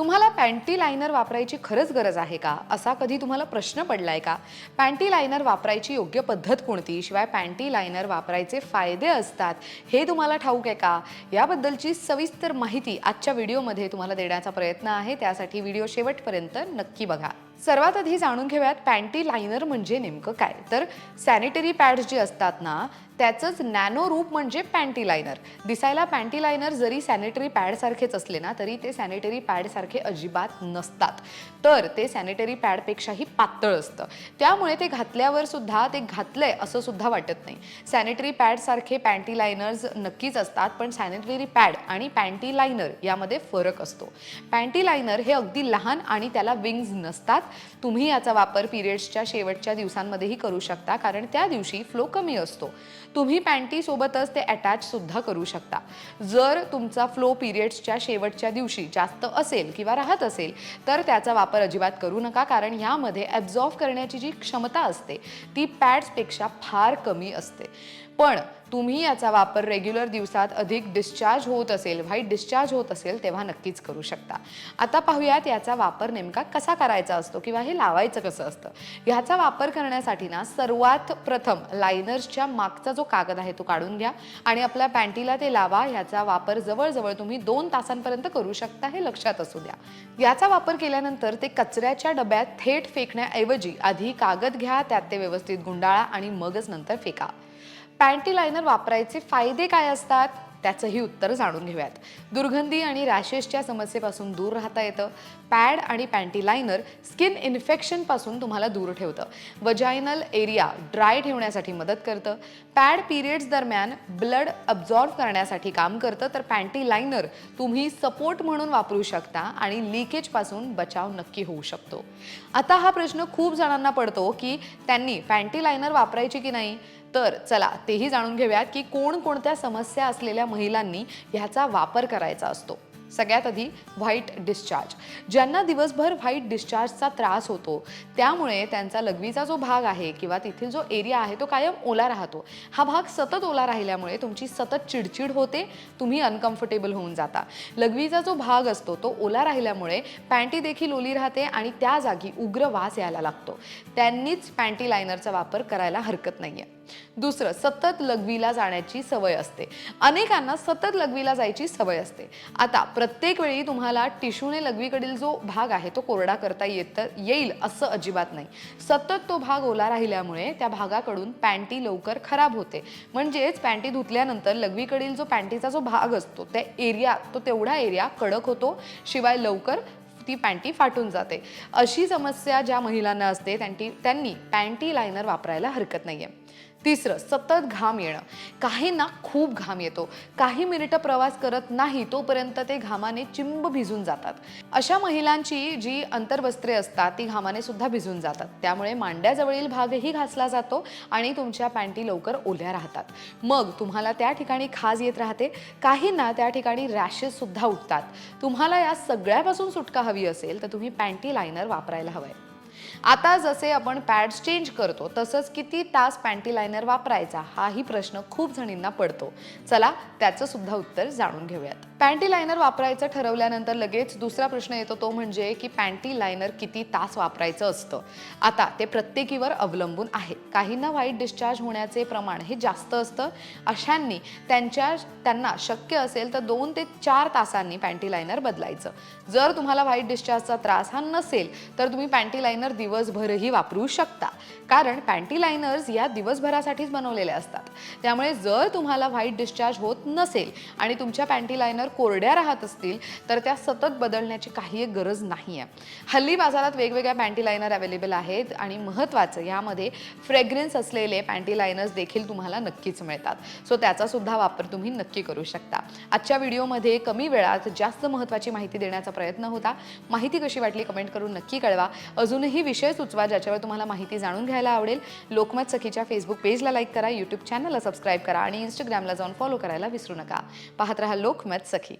तुम्हाला panty liner वापरायची खरंच गरज आहे का? असा कधी तुम्हाला प्रश्न पडलाय का? पॅन्टी लायनर वापरायची योग्य पद्धत कोणती? शिवाय पॅन्टी लायनर वापरायचे फायदे असतात हे तुम्हाला ठाऊक आहे का? याबद्दलची सविस्तर माहिती आजच्या व्हिडिओमध्ये तुम्हाला देण्याचा प्रयत्न आहे. त्यासाठी व्हिडिओ शेवटपर्यंत नक्की बघा. सर्वात आधी जाणून घेऊयात पॅन्टी लायनर म्हणजे नेमकं काय. तर सॅनिटरी पॅड्स जे असतात ना त्याचंच नॅनो रूप म्हणजे पॅन्टी लायनर दिसायला पॅन्टी लायनर जरी सॅनिटरी पॅडसारखेच असले ना तरी ते सॅनिटरी पॅडसारखे अजिबात नसतात. तर ते सॅनिटरी पॅडपेक्षाही पातळ असतं. त्यामुळे ते घातल्यावर सुद्धा ते घातलंय असं सुद्धा वाटत नाही. सॅनिटरी पॅडसारखे पॅन्टी लायनर्स नक्कीच असतात पण सॅनिटरी पॅड आणि पॅन्टी लायनर यामध्ये फरक असतो. पॅन्टी लायनर हे अगदी लहान आणि त्याला विंग्ज नसतात तुम्ही याचा वापर पिरियड्सच्या शेवटच्या दिवसांमध्येही करू शकता कारण त्या दिवशी फ्लो कमी असतो. तुम्ही पॅन्टी सोबतच ते अटॅच सुद्धा करू शकता. जर तुमचा फ्लो पिरियड्सच्या शेवटच्या दिवशी जास्त असेल किंवा राहत असेल तर त्याचा वापर अजिबात करू नका कारण ह्यामध्ये ॲब्झॉर्व करण्याची जी क्षमता असते ती पॅड्सपेक्षा फार कमी असते. पण तुम्ही याचा वापर रेग्युलर दिवसात अधिक डिस्चार्ज होत असेल व्हाईट डिस्चार्ज होत असेल तेव्हा नक्कीच करू शकता. आता पाहूयात याचा वापर नेमका कसा करायचा असतो किंवा हे लावायचं कसं असतं? ह्याचा वापर करण्यासाठी ना सर्वात प्रथम लायनर्सच्या मागचा जो कागद आहे तो काढून घ्या आणि आपल्या पॅन्टीला ते लावा. ह्याचा वापर जवळजवळ तुम्ही दोन तासांपर्यंत करू शकता हे लक्षात असू द्या. याचा वापर केल्यानंतर ते कचऱ्याच्या डब्यात थेट फेकण्याऐवजी आधी कागद घ्या त्यात ते व्यवस्थित गुंडाळा आणि मगच नंतर फेका. पॅन्टी लायनर वापरायचे फायदे काय असतात? त्याचंही उत्तर जाणून घेऊयात. दुर्गंधी आणि रॅशेसच्या समस्येपासून दूर राहता येतं. पॅड आणि पॅन्टी लायनर स्किन इन्फेक्शनपासून तुम्हाला दूर ठेवतं. वजायनल एरिया ड्राय ठेवण्यासाठी मदत करतं. पॅड पिरियड्स दरम्यान ब्लड अब्झॉर्ब करण्यासाठी काम करतं. तर पॅन्टी लायनर तुम्ही सपोर्ट म्हणून वापरू शकता आणि लिकेजपासून बचाव नक्की होऊ शकतो. आता हा प्रश्न खूप जणांना पडतो की त्यांनी पॅन्टी लायनर वापरायची की नाही? तर चला तेही जाणून घेऊयात की कोणकोणत्या समस्या असलेल्या महिलांनी ह्याचा वापर करायचा असतो. सगळ्यात आधी व्हाईट डिस्चार्ज. ज्यांना दिवसभर व्हाईट डिस्चार्जचा त्रास होतो त्यामुळे त्यांचा लघवीचा जो भाग आहे किंवा तेथील जो एरिया आहे तो कायम ओला राहतो. हा भाग सतत ओला राहिल्यामुळे तुमची सतत चिडचिड होते तुम्ही अनकम्फर्टेबल होऊन जाता. लघवीचा जो भाग असतो तो ओला राहिल्यामुळे पॅन्टी देखील ओली राहते आणि त्या जागी उग्र वास यायला लागतो. त्यांनीच पॅन्टी लायनरचा वापर करायला हरकत नाही आहे दुसरं सतत लघवीला जाण्याची सवय असते. अनेकांना सतत लघवीला जायची सवय असते. आता प्रत्येक वेळी तुम्हाला टिश्यूने लघवीकडील जो भाग आहे तो कोरडा करता येत येईल असं अजिबात नाही. सतत तो भाग ओला राहिल्यामुळे त्या भागाकडून पॅन्टी लवकर खराब होते. म्हणजेच पॅन्टी धुतल्यानंतर लघवीकडील जो पॅन्टीचा जो भाग असतो त्या एरिया तो तेवढा एरिया कडक होतो शिवाय लवकर ती पॅन्टी फाटून जाते. अशी समस्या ज्या महिलांना असते त्यांनी त्यांनी पॅन्टी लायनर वापरायला हरकत नाहीये. तिसरं सतत घाम येणं. काहींना खूप घाम येतो. काही मिनिटं प्रवास करत नाही तोपर्यंत ते घामाने चिंब भिजून जातात. अशा महिलांची जी अंतर्वस्त्रे असतात ती घामाने सुद्धा भिजून जातात. त्यामुळे मांड्याजवळील भागही घासला जातो आणि तुमच्या पॅन्टी लवकर ओल्या राहतात. मग तुम्हाला त्या ठिकाणी खाज येत राहते. काहींना त्या ठिकाणी रॅशेस सुद्धा उठतात. तुम्हाला या सगळ्यापासून सुटका हवी असेल तर तुम्ही पॅन्टी लायनर वापरायला आहे आता जसे आपण पॅड्स चेंज करतो तसंच किती तास पॅन्टी लायनर वापरायचा हाही प्रश्न खूप जणींना पडतो. चला त्याचं सुद्धा उत्तर जाणून घेऊयात. पॅन्टी लायनर वापरायचं ठरवल्यानंतर लगेच दुसरा प्रश्न येतो तो म्हणजे की पॅन्टी लायनर किती तास वापरायचं असतं? आता ते प्रत्येकीवर अवलंबून आहे. काहींना व्हाईट डिस्चार्ज होण्याचे प्रमाण हे जास्त असतं. अशांनी त्यांच्या त्यांना शक्य असेल तर दोन ते चार तासांनी पॅन्टी लायनर बदलायचं. जर तुम्हाला व्हाईट डिस्चार्जचा त्रास हा नसेल तर तुम्ही पॅन्टी लायनर दिवसभरही वापरू शकता. कारण पॅन्टी लायनर्स या दिवसभरासाठीच बनवलेल्या असतात. त्यामुळे जर तुम्हाला व्हाईट डिस्चार्ज होत नसेल आणि तुमच्या पॅन्टी लायनर कोरड्या राहत असतील तर त्या सतत बदलण्याची काही एक गरज नाही आहे हल्ली बाजारात वेगवेगळ्या पॅन्टी लायनर अवेलेबल आहेत आणि महत्त्वाचं यामध्ये फ्रेग्रन्स असलेले पॅन्टी लायनर्स देखील तुम्हाला नक्कीच मिळतात. सो त्याचा सुद्धा वापर तुम्ही नक्की करू शकता. आजच्या व्हिडिओमध्ये कमी वेळात जास्त महत्त्वाची माहिती देण्याचा प्रयत्न होता. माहिती कशी वाटली कमेंट करून नक्की कळवा. अजूनही विषय सुचवा ज्याच्यावर तुम्हाला माहिती जाणून घ्यायला आवडेल. लोकमत सखीच्या फेसबुक पेजला लाईक करा यूट्यूब चॅनलला सबस्क्राईब करा आणि इंस्टाग्रामला जाऊन फॉलो करायला विसरू नका. पाहत राहा लोकमत सखी. aqui.